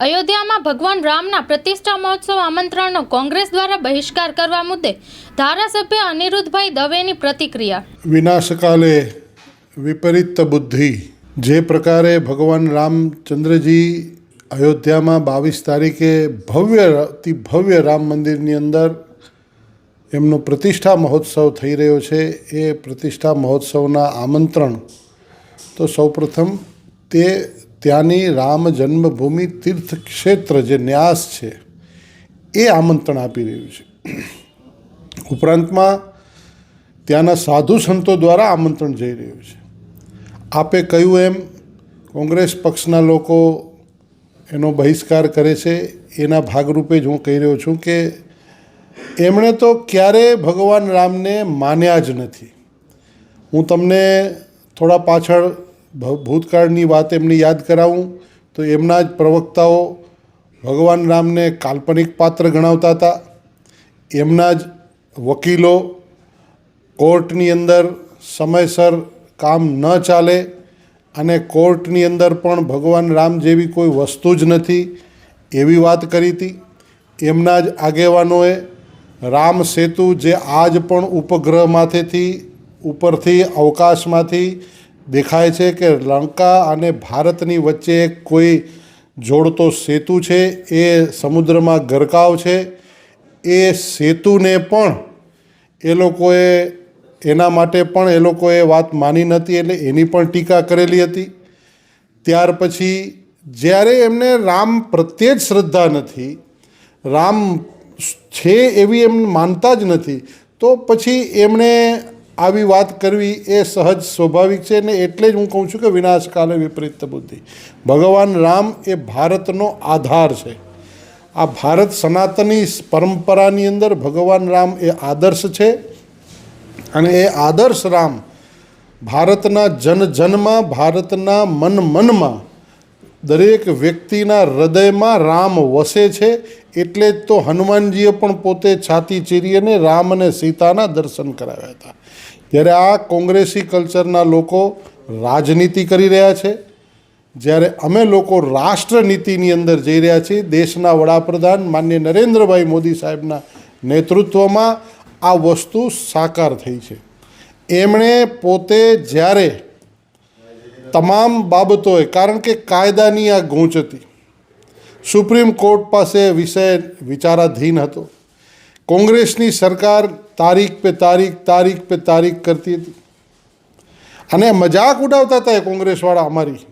અયોધ્યામાં ભગવાન રામના પ્રતિષ્ઠા મહોત્સવ આમંત્રણનો કોંગ્રેસ દ્વારા બહિષ્કાર કરવા મુદ્દે ધારાસભ્ય અનિરુદ્ધભાઈ દવેની પ્રતિક્રિયા. વિનાશકાલે વિપરીત બુદ્ધિ. જે પ્રકારે ભગવાન રામચંદ્રજી અયોધ્યામાં બાવીસ તારીખે ભવ્ય ભવ્ય રામ મંદિરની અંદર એમનો પ્રતિષ્ઠા મહોત્સવ થઈ રહ્યો છે, એ પ્રતિષ્ઠા મહોત્સવના આમંત્રણ. તો સૌપ્રથમ તે ત્યાંની રામ જન્મભૂમિ તીર્થ ક્ષેત્ર જે ન્યાસ છે, એ આમંત્રણ આપી રહ્યું છે. ઉપરાંતમાં ત્યાંના સાધુ સંતો દ્વારા આમંત્રણ જઈ રહ્યું છે. આપે કહ્યું એમ, કોંગ્રેસ પક્ષના લોકો એનો બહિષ્કાર કરે છે. એના ભાગરૂપે જ હું કહી રહ્યો છું કે, એમણે તો ક્યારેય ભગવાન રામને માન્યા જ નથી. હું તમને થોડા પાછળ ભૂતકાળની વાત એમની યાદ કરાવું, તો એમના જ પ્રવક્તાઓ ભગવાન રામને કાલ્પનિક પાત્ર ગણાવતા હતા. એમના જ વકીલો કોર્ટની અંદર સમયસર કામ ન ચાલે અને કોર્ટની અંદર પણ ભગવાન રામ જેવી કોઈ વસ્તુ જ નથી એવી વાત કરી હતી. એમના જ આગેવાનોએ રામ સેતુ જે આજ પણ ઉપગ્રહમાંથીથી ઉપરથી અવકાશમાંથી દેખાય છે કે લંકા અને ભારતની વચ્ચે કોઈ જોડતો સેતુ છે, એ સમુદ્રમાં ગરકાવ છે. એ સેતુને પણ એ લોકોએ, એના માટે પણ એ લોકોએ વાત માની નથી એટલે એની પણ ટીકા કરેલી હતી. ત્યાર પછી જ્યારે એમને રામ પ્રત્યે જ શ્રદ્ધા નથી, રામ છે એવી એમ માનતા જ નથી, તો પછી એમણે આવી વાત કરવી એ સહજ સ્વાભાવિક છે ને એટલે જ હું કહું છું કે વિનાશકાલે વિપરીત બુદ્ધિ. ભગવાન રામ એ ભારતનો આધાર છે. આ ભારત સનાતની પરંપરાની અંદર ભગવાન રામ એ આદર્શ છે અને એ આદર્શ રામ ભારતના જન જનમાં ભારતના મન મનમાં દરેક વ્યક્તિના હૃદયમાં રામ વસે છે એટલે જ તો હનુમાનજીએ પણ પોતે છાતી ચીરી અને રામ અને સીતાના દર્શન કરાવ્યા હતા. ત્યારે આ કોંગ્રેસી કલ્ચરના લોકો રાજનીતિ કરી રહ્યા છે. જ્યારે અમે લોકો રાષ્ટ્રનીતિની અંદર જઈ રહ્યા છીએ, દેશના વડાપ્રધાન માન્ય નરેન્દ્રભાઈ મોદી સાહેબના નેતૃત્વમાં આ વસ્તુ સાકાર થઈ છે. એમણે પોતે જ્યારે તમામ બાબતોએ, કારણ કે કાયદાની આ ગૂંચ હતી, સુપ્રીમ કોર્ટ પાસે વિષય વિચારાધીન હતો. કોંગ્રેસની સરકાર તારીખ પે તારીખ તારીખ પે તારીખ કરતી હતી. અને મજાક ઉડાવતા હતા એ કોંગ્રેસવાળા અમારી.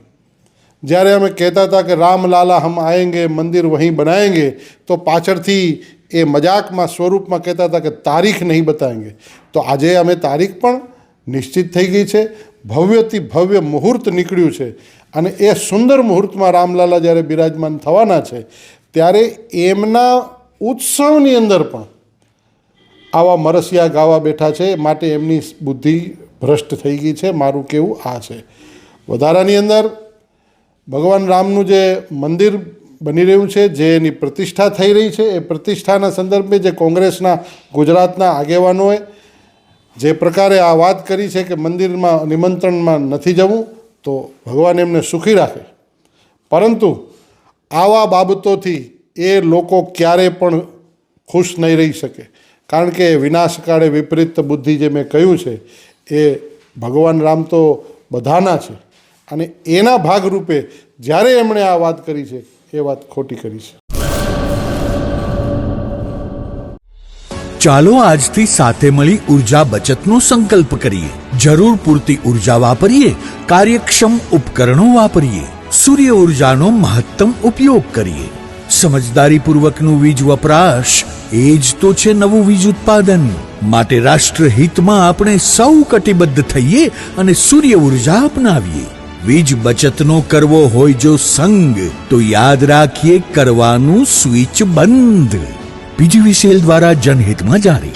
જ્યારે અમે કહેતા હતા કે રામલાલા હમ આએંગે મંદિર વહીં બનાએંગે તો પાછળથી એ મજાકમાં, સ્વરૂપમાં કહેતા હતા કે તારીખ નહીં બતાવેંગે તો આજે અમે તારીખ પણ નિશ્ચિત થઈ ગઈ છે. ભવ્યથી ભવ્ય મુહૂર્ત નીકળ્યું છે. અને એ સુંદર મુહૂર્તમાં રામલાલા જ્યારે બિરાજમાન થવાના છે, ત્યારે એમના ઉત્સવની અંદર પણ આવા મરસિયા ગાવા બેઠા છે, માટે એમની બુદ્ધિ ભ્રષ્ટ થઈ ગઈ છે, મારું કેવું આ છે. વધારાની અંદર ભગવાન રામનું જે મંદિર બની રહ્યું છે, જે એની પ્રતિષ્ઠા થઈ રહી છે, એ પ્રતિષ્ઠાના સંદર્ભે જે કોંગ્રેસના, ગુજરાતના આગેવાનોએ જે પ્રકારે આ વાત કરી છે કે મંદિરમાં નિમંત્રણમાં નથી જવું, તો ભગવાન એમને સુખી રાખે. પરંતુ આવા બાબતોથી એ લોકો ક્યારે પણ ખુશ નહીં રહી શકે. કારણ કે વિનાશકાળે વિપરીત બુદ્ધિ જે મેં કહ્યું છે, એ ભગવાન રામ તો બધાના છે. અને એના ભાગરૂપે જ્યારે એમણે આ વાત કરી છે, એ વાત ખોટી કરી છે. ચાલો આજથી સાથે મળી ઊર્જા બચતનો સંકલ્પ કરીએ. જરૂર પૂરતી ઊર્જા વાપરીએ, કાર્યક્ષમ ઉપકરણો વાપરીએ, સૂર્ય ઉર્જાનો મહત્તમ ઉપયોગ કરીએ. સમજદારીપૂર્વકનું વીજ વપરાશ એ જ તો છે નવું વીજ ઉત્પાદન. માટે રાષ્ટ્રહિતમાં આપણે સૌ કટિબદ્ધ થઈએ અને સૂર્ય ઊર્જા અપનાવીએ. વીજ બચતનો કરવો હોય જો સંગ, તો યાદ રાખીએ કરવાનું સ્વિચ બંધ. પીજીવીસીએલ દ્વારા જનહિતમાં જારી.